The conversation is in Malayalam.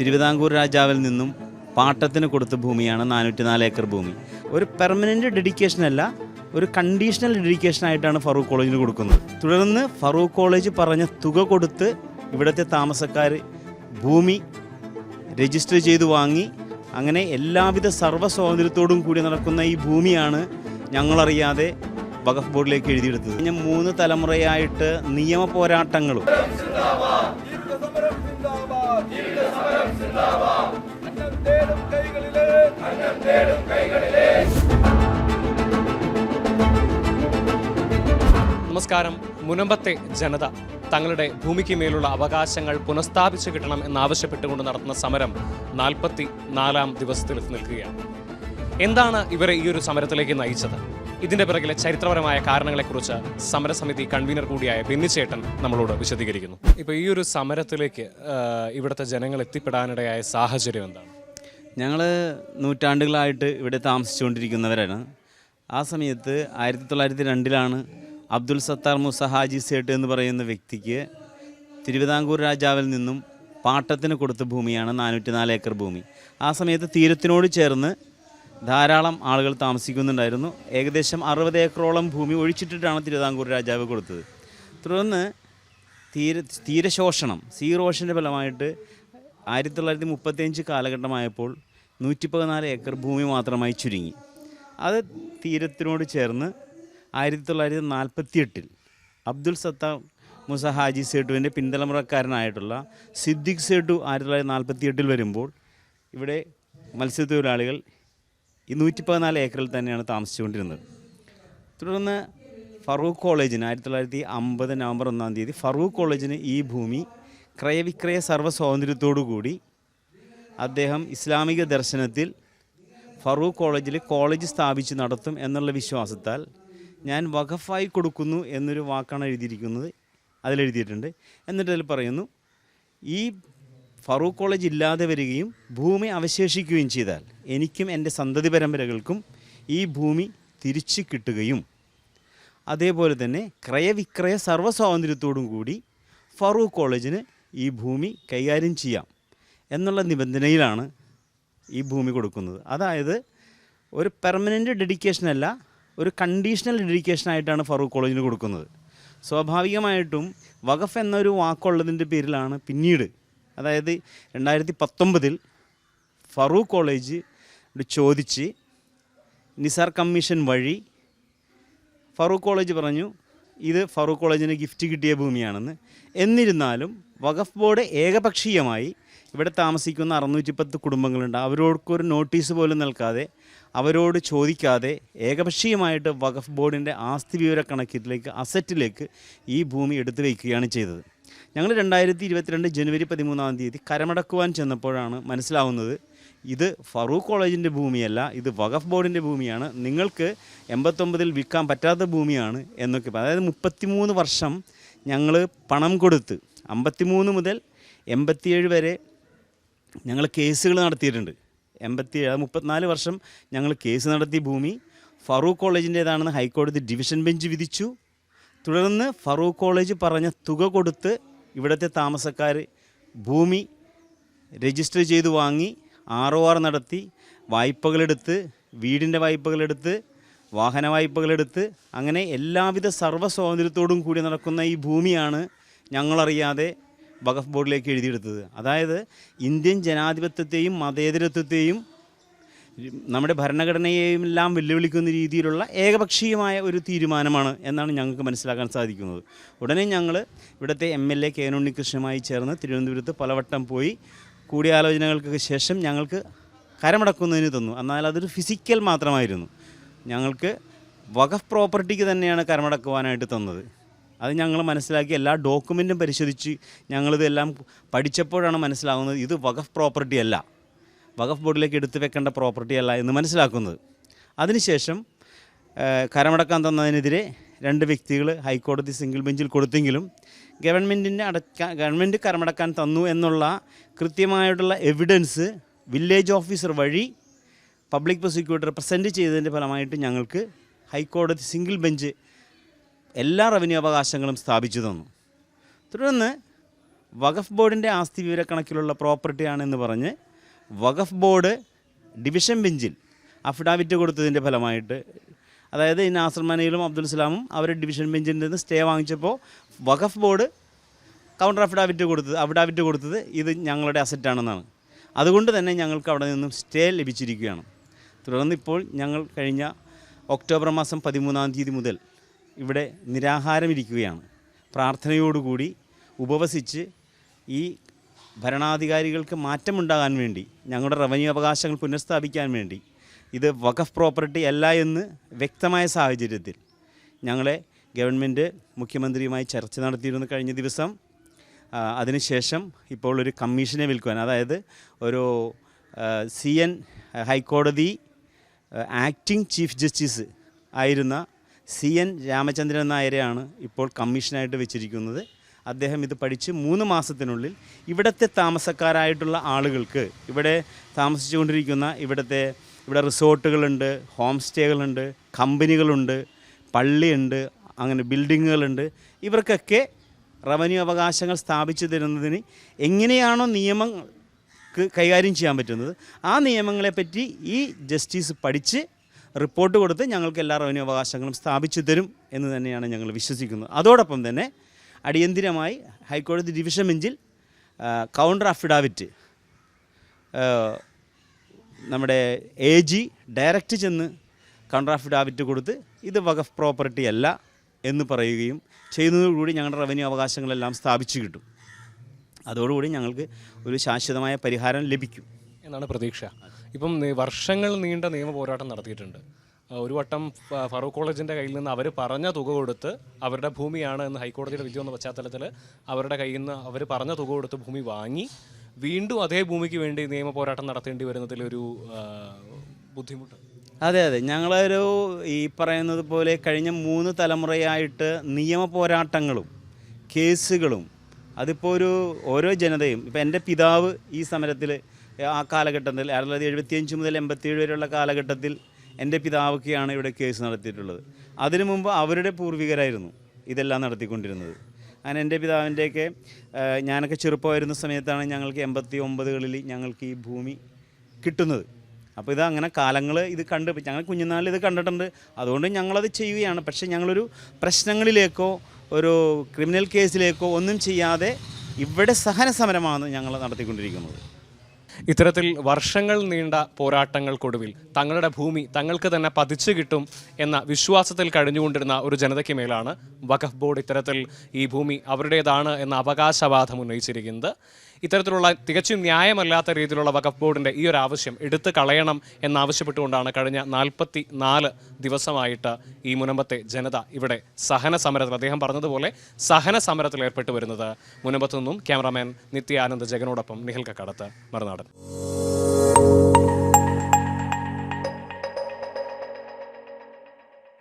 തിരുവിതാംകൂർ രാജാവിൽ നിന്നും പാട്ടത്തിന് കൊടുത്ത ഭൂമിയാണ് നാനൂറ്റി നാല് ഏക്കർ ഭൂമി. ഒരു പെർമനന്റ് ഡെഡിക്കേഷൻ അല്ല ഒരു കണ്ടീഷണൽ ഡെഡിക്കേഷൻ ആയിട്ടാണ് ഫറൂഖ് കോളേജിന് കൊടുക്കുന്നത്. തുടർന്ന് ഫറൂഖ് കോളേജ് പറഞ്ഞ തുക കൊടുത്ത് ഇവിടുത്തെ താമസക്കാർ ഭൂമി രജിസ്റ്റർ ചെയ്ത് വാങ്ങി. അങ്ങനെ എല്ലാവിധ സർവ സ്വാതന്ത്ര്യത്തോടും കൂടി നടക്കുന്ന ഈ ഭൂമിയാണ് ഞങ്ങളറിയാതെ വഖഫ് ബോർഡിലേക്ക് എഴുതിയെടുത്തത്. കഴിഞ്ഞ മൂന്ന് തലമുറയായിട്ട് നിയമ പോരാട്ടങ്ങളും നമസ്കാരം. മുനമ്പത്തെ ജനത തങ്ങളുടെ ഭൂമിക്ക് മേലുള്ള അവകാശങ്ങൾ പുനഃസ്ഥാപിച്ചു കിട്ടണം എന്നാവശ്യപ്പെട്ടുകൊണ്ട് നടത്തുന്ന സമരം നാൽപ്പത്തി നാലാം ദിവസത്തിൽ നിൽക്കുകയാണ്. എന്താണ് ഇവരെ ഈ ഒരു സമരത്തിലേക്ക് നയിച്ചത്? ഇതിന്റെ പിറകിലെ ചരിത്രപരമായ കാരണങ്ങളെക്കുറിച്ച് സമരസമിതി കൺവീനർ കൂടിയായ ബെന്നിച്ചേട്ടൻ നമ്മളോട് വിശദീകരിക്കുന്നു. ഇപ്പോൾ ഈ ഒരു സമരത്തിലേക്ക് ഇവിടുത്തെ ജനങ്ങൾ എത്തിപ്പെടാനിടയായ സാഹചര്യം എന്താണ്? ഞങ്ങൾ നൂറ്റാണ്ടുകളായിട്ട് ഇവിടെ താമസിച്ചുകൊണ്ടിരിക്കുന്നവരാണ്. ആ സമയത്ത് ആയിരത്തി തൊള്ളായിരത്തി രണ്ടിലാണ് അബ്ദുൽ സത്താർ മുസ ഹാജി സേട്ട് എന്ന് പറയുന്ന വ്യക്തിക്ക് തിരുവിതാംകൂർ രാജാവിൽ നിന്നും പാട്ടത്തിന് കൊടുത്ത ഭൂമിയാണ് നാനൂറ്റി നാല് ഏക്കർ ഭൂമി. ആ സമയത്ത് തീരത്തിനോട് ചേർന്ന് ധാരാളം ആളുകൾ താമസിക്കുന്നുണ്ടായിരുന്നു. ഏകദേശം അറുപത് ഏക്കറോളം ഭൂമി ഒഴിച്ചിട്ടിട്ടാണ് തിരുവിതാംകൂർ രാജാവ് കൊടുത്തത്. തുടർന്ന് തീര തീരശോഷണം സീറോഷന്റെ ഫലമായിട്ട് ആയിരത്തി തൊള്ളായിരത്തി മുപ്പത്തിയഞ്ച് കാലഘട്ടമായപ്പോൾ നൂറ്റി പതിനാല് ഏക്കർ ഭൂമി മാത്രമായി ചുരുങ്ങി. അത് തീരത്തിനോട് ചേർന്ന് ആയിരത്തി തൊള്ളായിരത്തി നാൽപ്പത്തി എട്ടിൽ അബ്ദുൽ സത്താർ മുസ ഹാജി സേട്ടുവിന്റെ പിന്തലമുറക്കാരനായിട്ടുള്ള സിദ്ദിഖ് സേട്ടു ആയിരത്തി തൊള്ളായിരത്തി നാൽപ്പത്തി എട്ടിൽ വരുമ്പോൾ ഇവിടെ മത്സ്യത്തൊഴിലാളികൾ ഈ നൂറ്റി പതിനാല് ഏക്കറിൽ തന്നെയാണ് താമസിച്ചുകൊണ്ടിരുന്നത്. തുടർന്ന് ഫറൂഖ് കോളേജിന് ആയിരത്തി തൊള്ളായിരത്തി അമ്പത് നവംബർ ഒന്നാം തീയതി ഫറൂഖ് കോളേജിന് ഈ ഭൂമി ക്രയവിക്രയ സർവ സ്വാതന്ത്ര്യത്തോടു കൂടി അദ്ദേഹം ഇസ്ലാമിക ദർശനത്തിൽ ഫറൂഖ് കോളേജിൽ കോളേജ് സ്ഥാപിച്ച് നടത്തും എന്നുള്ള വിശ്വാസത്താൽ ഞാൻ വഖഫായി കൊടുക്കുന്നു എന്നൊരു വാക്കാണ് എഴുതിയിരിക്കുന്നത്. അതിലെഴുതിയിട്ടുണ്ട്. എന്നിട്ട് അതിൽ പറയുന്നു ഈ ഫറൂഖ് കോളേജ് ഇല്ലാതെ വരികയും ഭൂമി അവശേഷിക്കുകയും ചെയ്താൽ എനിക്കും എന്റെ സന്തതി പരമ്പരകൾക്കും ഈ ഭൂമി തിരിച്ചു കിട്ടുകയും. അതേപോലെ തന്നെ ക്രയവിക്രയ സർവ സ്വാതന്ത്ര്യത്തോടും കൂടി ഫറൂഖ് കോളേജിന് ഈ ഭൂമി കൈകാര്യം ചെയ്യാം. എന്നുള്ള നിബന്ധനയിലാണ് ഈ ഭൂമി കൊടുക്കുന്നത്. അതായത് ഒരു പെർമനന്റ് ഡെഡിക്കേഷൻ അല്ല ഒരു കണ്ടീഷണൽ ഡെഡിക്കേഷൻ ആയിട്ടാണ് ഫറൂഖ് കോളേജിന് കൊടുക്കുന്നത്. സ്വാഭാവികമായിട്ടും വഖഫ് എന്നൊരു വാക്കുള്ളതിന്റെ പേരിലാണ് പിന്നീട് അതായത് രണ്ടായിരത്തി പത്തൊമ്പതിൽ ഫറൂഖ് കോളേജ് ചോദിച്ച് നിസാർ കമ്മീഷൻ വഴി ഫറൂഖ് കോളേജ് പറഞ്ഞു ഇത് ഫറൂഖ് കോളേജിന് ഗിഫ്റ്റ് കിട്ടിയ ഭൂമിയാണെന്ന്. എന്നിരുന്നാലും വഖഫ് ബോർഡ് ഏകപക്ഷീയമായി ഇവിടെ താമസിക്കുന്ന അറുന്നൂറ്റി പത്ത് കുടുംബങ്ങളുണ്ട്. അവരോടൊക്കൊരു നോട്ടീസ് പോലും നൽകാതെ അവരോട് ചോദിക്കാതെ ഏകപക്ഷീയമായിട്ട് വഖഫ് ബോർഡിന്റെ ആസ്തി വിവര കണക്കിലേക്ക് അസറ്റിലേക്ക് ഈ ഭൂമി എടുത്തു വയ്ക്കുകയാണ് ചെയ്തത്. ഞങ്ങൾ രണ്ടായിരത്തി ഇരുപത്തിരണ്ട് ജനുവരി പതിമൂന്നാം തീയതി കരമടക്കുവാൻ ചെന്നപ്പോഴാണ് മനസ്സിലാവുന്നത് ഇത് ഫറൂഖ് കോളേജിന്റെ ഭൂമിയല്ല ഇത് വഖഫ് ബോർഡിന്റെ ഭൂമിയാണ്. നിങ്ങൾക്ക് എൺപത്തൊമ്പതിൽ വിൽക്കാൻ പറ്റാത്ത ഭൂമിയാണ് എന്നൊക്കെ അതായത് മുപ്പത്തിമൂന്ന് വർഷം ഞങ്ങൾ പണം കൊടുത്ത് അമ്പത്തിമൂന്ന് മുതൽ എൺപത്തിയേഴ് വരെ ഞങ്ങൾ കേസുകൾ നടത്തിയിട്ടുണ്ട്. എൺപത്തി ഏഴ് മുപ്പത്തിനാല് വർഷം ഞങ്ങൾ കേസ് നടത്തിയ ഭൂമി. ഫറൂഖ് കോളേജിന്റേതാണെന്ന് ഹൈക്കോടതി ഡിവിഷൻ ബെഞ്ച് വിധിച്ചു. തുടർന്ന് ഫറൂഖ് കോളേജ് പറഞ്ഞ തുക കൊടുത്ത് ഇവിടുത്തെ താമസക്കാർ ഭൂമി രജിസ്റ്റർ ചെയ്ത് വാങ്ങി. ആർ ഒ ആർ നടത്തി വായ്പകളെടുത്ത് വീടിന്റെ വായ്പകളെടുത്ത് വാഹന വായ്പകളെടുത്ത് അങ്ങനെ എല്ലാവിധ സർവ സ്വാതന്ത്ര്യത്തോടും കൂടി നടക്കുന്ന ഈ ഭൂമിയാണ് ഞങ്ങളറിയാതെ വഖഫ് ബോർഡിലേക്ക് എഴുതിയെടുത്തത്. അതായത് ഇന്ത്യൻ ജനാധിപത്യത്തെയും മതേതരത്വത്തെയും നമ്മുടെ ഭരണഘടനയെയും എല്ലാം വെല്ലുവിളിക്കുന്ന രീതിയിലുള്ള ഏകപക്ഷീയമായ ഒരു തീരുമാനമാണ് എന്നാണ് ഞങ്ങൾക്ക് മനസ്സിലാക്കാൻ സാധിക്കുന്നത്. ഉടനെ ഞങ്ങൾ ഇവിടുത്തെ M L A K N ഉണ്ണികൃഷ്ണമായി ചേർന്ന് തിരുവനന്തപുരത്ത് പലവട്ടം പോയി കൂടിയാലോചനകൾക്ക് ശേഷം ഞങ്ങൾക്ക് കരമടക്കുന്നതിന് തന്നു. എന്നാൽ അതൊരു ഫിസിക്കൽ മാത്രമായിരുന്നു. ഞങ്ങൾക്ക് വഖഫ് പ്രോപ്പർട്ടിക്ക് തന്നെയാണ് കരമടക്കുവാനായിട്ട് തന്നത്. അത് ഞങ്ങൾ മനസ്സിലാക്കി എല്ലാ ഡോക്യുമെന്റും പരിശോധിച്ച് ഞങ്ങളിതെല്ലാം പഠിച്ചപ്പോഴാണ് മനസ്സിലാകുന്നത് ഇത് വഖഫ് പ്രോപ്പർട്ടി അല്ല. വഖഫ് ബോർഡിലേക്ക് എടുത്തു വെക്കേണ്ട പ്രോപ്പർട്ടി അല്ല എന്ന് മനസ്സിലാക്കുന്നത്. അതിനുശേഷം കരമടക്കാൻ തന്നതിനെതിരെ രണ്ട് വ്യക്തികൾ ഹൈക്കോടതി സിംഗിൾ ബെഞ്ചിൽ കൊടുത്തെങ്കിലും ഗവൺമെന്റിന്റെ അടക്കാൻ ഗവൺമെന്റ് കരമടക്കാൻ തന്നു എന്നുള്ള കൃത്യമായിട്ടുള്ള എവിഡൻസ് വില്ലേജ് ഓഫീസർ വഴി പബ്ലിക് പ്രോസിക്യൂട്ടർ പ്രസന്റ് ചെയ്തതിന്റെ ഫലമായിട്ട് ഞങ്ങൾക്ക് ഹൈക്കോടതി സിംഗിൾ ബെഞ്ച് എല്ലാ റവന്യൂ അവകാശങ്ങളും സ്ഥാപിച്ചു തന്നു. തുടർന്ന് വഖഫ് ബോർഡിന്റെ ആസ്തി വിവരക്കണക്കിലുള്ള പ്രോപ്പർട്ടിയാണെന്ന് പറഞ്ഞ് വഖഫ് ബോർഡ് ഡിവിഷൻ ബെഞ്ചിൽ അഫിഡാവിറ്റ് കൊടുത്തതിന്റെ ഫലമായിട്ട് അതായത് ഈ നാസർ മനയിലും അബ്ദുൽ സലാമും അവർ ഡിവിഷൻ ബെഞ്ചിൽ നിന്ന് സ്റ്റേ വാങ്ങിച്ചപ്പോൾ വഖഫ് ബോർഡ് കൗണ്ടർ അഫിഡാവിറ്റ് കൊടുത്തത് അഫിഡാവിറ്റ് കൊടുത്തത് ഇത് ഞങ്ങളുടെ അസറ്റാണെന്നാണ് അതുകൊണ്ട് തന്നെ ഞങ്ങൾക്ക് അവിടെ നിന്നും സ്റ്റേ ലഭിച്ചിരിക്കുകയാണ്. തുടർന്ന് ഇപ്പോൾ ഞങ്ങൾ കഴിഞ്ഞ ഒക്ടോബർ മാസം പതിമൂന്നാം തീയതി മുതൽ ഇവിടെ നിരാഹാരമിരിക്കുകയാണ്. പ്രാർത്ഥനയോടുകൂടി ഉപവസിച്ച് ഈ ഭരണാധികാരികൾക്ക് മാറ്റമുണ്ടാകാൻ വേണ്ടി ഞങ്ങളുടെ റവന്യൂ അവകാശങ്ങൾ പുനഃസ്ഥാപിക്കാൻ വേണ്ടി ഇത് വഖഫ് പ്രോപ്പർട്ടി അല്ല എന്ന് വ്യക്തമായ സാഹചര്യത്തിൽ ഞങ്ങളെ ഗവൺമെന്റ് മുഖ്യമന്ത്രിയുമായി ചർച്ച നടത്തിയിരുന്നു കഴിഞ്ഞ ദിവസം. അതിനുശേഷം ഇപ്പോൾ ഒരു കമ്മീഷനെ വിൽക്കുവാൻ അതായത് ഒരു സി എൻ ഹൈക്കോടതി ആക്ടിംഗ് ചീഫ് ജസ്റ്റിസ് ആയിരുന്ന സി എൻ രാമചന്ദ്രൻ നായരെയാണ് ഇപ്പോൾ കമ്മീഷനായിട്ട് വെച്ചിരിക്കുന്നത്. അദ്ദേഹം ഇത് പഠിച്ച് മൂന്ന് മാസത്തിനുള്ളിൽ ഇവിടുത്തെ താമസക്കാരായിട്ടുള്ള ആളുകൾക്ക് ഇവിടെ താമസിച്ചുകൊണ്ടിരിക്കുന്ന ഇവിടുത്തെ ഇവിടെ റിസോർട്ടുകളുണ്ട് ഹോം സ്റ്റേകളുണ്ട് കമ്പനികളുണ്ട് പള്ളിയുണ്ട് അങ്ങനെ ബിൽഡിങ്ങുകളുണ്ട്. ഇവർക്കൊക്കെ റവന്യൂ അവകാശങ്ങൾ സ്ഥാപിച്ചു തരുന്നതിന് എങ്ങനെയാണോ നിയമം കൈകാര്യം ചെയ്യാൻ പറ്റുന്നത് ആ നിയമങ്ങളെപ്പറ്റി ഈ ജസ്റ്റിസ് പഠിച്ച് റിപ്പോർട്ട് കൊടുത്ത് ഞങ്ങൾക്ക് എല്ലാ റവന്യൂ അവകാശങ്ങളും സ്ഥാപിച്ചു തരും എന്ന് തന്നെയാണ് ഞങ്ങൾ വിശ്വസിക്കുന്നത്. അതോടൊപ്പം തന്നെ അടിയന്തിരമായി ഹൈക്കോടതി ഡിവിഷൻ ബെഞ്ചിൽ കൗണ്ടർ അഫിഡാവിറ്റ് നമ്മുടെ എ ജി ഡയറക്റ്റ് ചെന്ന് കൗണ്ടർ അഫിഡാവിറ്റ് കൊടുത്ത് ഇത് വഖഫ് പ്രോപ്പർട്ടി അല്ല എന്ന് പറയുകയും ചെയ്യുന്നതോടുകൂടി ഞങ്ങളുടെ റവന്യൂ അവകാശങ്ങളെല്ലാം സ്ഥാപിച്ചു കിട്ടും. അതോടുകൂടി ഞങ്ങൾക്ക് ഒരു ശാശ്വതമായ പരിഹാരം ലഭിക്കും. എന്നാണ് പ്രതീക്ഷ. ഇപ്പം വർഷങ്ങൾ നീണ്ട നിയമ പോരാട്ടം നടത്തിയിട്ടുണ്ട്. ഒരു വട്ടം ഫറൂഖ് കോളേജിന്റെ കയ്യിൽ നിന്ന് അവർ പറഞ്ഞ തുക കൊടുത്ത് അവരുടെ ഭൂമിയാണ് എന്ന് ഹൈക്കോടതിയുടെ വിധി വന്ന പശ്ചാത്തലത്തിൽ അവരുടെ കയ്യിൽ നിന്ന് അവർ പറഞ്ഞ തുക കൊടുത്ത് ഭൂമി വാങ്ങി വീണ്ടും അതേ ഭൂമിക്ക് വേണ്ടി നിയമ പോരാട്ടം നടത്തേണ്ടി വരുന്നതിലൊരു ബുദ്ധിമുട്ട്. അതെ അതെ. ഞങ്ങളൊരു ഈ പറയുന്നത് പോലെ കഴിഞ്ഞ മൂന്ന് തലമുറയായിട്ട് നിയമ പോരാട്ടങ്ങളും കേസുകളും അതിപ്പോൾ ഒരു ഓരോ ജനതയും ഇപ്പം എന്റെ പിതാവ് ഈ സമരത്തിൽ ആ കാലഘട്ടത്തിൽ ആയിരത്തി തൊള്ളായിരത്തി എഴുപത്തിയഞ്ച് മുതൽ എൺപത്തിയേഴ് വരെയുള്ള കാലഘട്ടത്തിൽ എന്റെ പിതാവൊക്കെയാണ് ഇവിടെ കേസ് നടത്തിയിട്ടുള്ളത്. അതിനു മുമ്പ് അവരുടെ പൂർവികരായിരുന്നു ഇതെല്ലാം നടത്തിക്കൊണ്ടിരുന്നത്. അങ്ങനെ എന്റെ പിതാവിന്റെയൊക്കെ ഞാനൊക്കെ ചെറുപ്പമായിരുന്ന സമയത്താണ് ഞങ്ങൾക്ക് എൺപത്തി ഒമ്പതുകളിൽ ഞങ്ങൾക്ക് ഈ ഭൂമി കിട്ടുന്നത്. അപ്പോൾ ഇത് അങ്ങനെ കാലങ്ങൾ ഇത് കണ്ട് ഞങ്ങൾ കുഞ്ഞുനാളിൽ ഇത് കണ്ടിട്ടുണ്ട്. അതുകൊണ്ട് ഞങ്ങളത് ചെയ്യുകയാണ്. പക്ഷേ ഞങ്ങളൊരു പ്രശ്നങ്ങളിലേക്കോ ഒരു ക്രിമിനൽ കേസിലേക്കോ ഒന്നും ചെയ്യാതെ ഇവിടെ സഹന സമരമാണ് ഞങ്ങൾ നടത്തിക്കൊണ്ടിരിക്കുന്നത്. ഇത്തരത്തിൽ വർഷങ്ങൾ നീണ്ട പോരാട്ടങ്ങൾക്കൊടുവിൽ തങ്ങളുടെ ഭൂമി തങ്ങൾക്ക് തന്നെ പതിച്ചു കിട്ടും എന്ന വിശ്വാസത്തിൽ കഴിഞ്ഞുകൊണ്ടിരുന്ന ഒരു ജനതയ്ക്ക് മേലാണ് വഖഫ് ബോർഡ് ഇത്തരത്തിൽ ഈ ഭൂമി അവരുടേതാണ് എന്ന അവകാശവാദം ഉന്നയിച്ചിരിക്കുന്നത്. ഇത്തരത്തിലുള്ള തികച്ചും ന്യായമല്ലാത്ത രീതിയിലുള്ള വഖഫ് ബോർഡിന്റെ ഈ ഒരു ആവശ്യം എടുത്തു കളയണം എന്നാവശ്യപ്പെട്ടുകൊണ്ടാണ് കഴിഞ്ഞ നാൽപ്പത്തി നാല് ദിവസമായിട്ട് ഈ മുനമ്പത്തെ ജനത ഇവിടെ സഹന സമരത്തിൽ അദ്ദേഹം പറഞ്ഞതുപോലെ സഹന സമരത്തിൽ ഏർപ്പെട്ടു വരുന്നത്. മുനമ്പത്തു നിന്നും ക്യാമറാമാൻ നിത്യാനന്ദ് ജഗനോടൊപ്പം നിഹൽക്കക്കടത്ത് കക്കാടത്ത് മറുനാടൻ.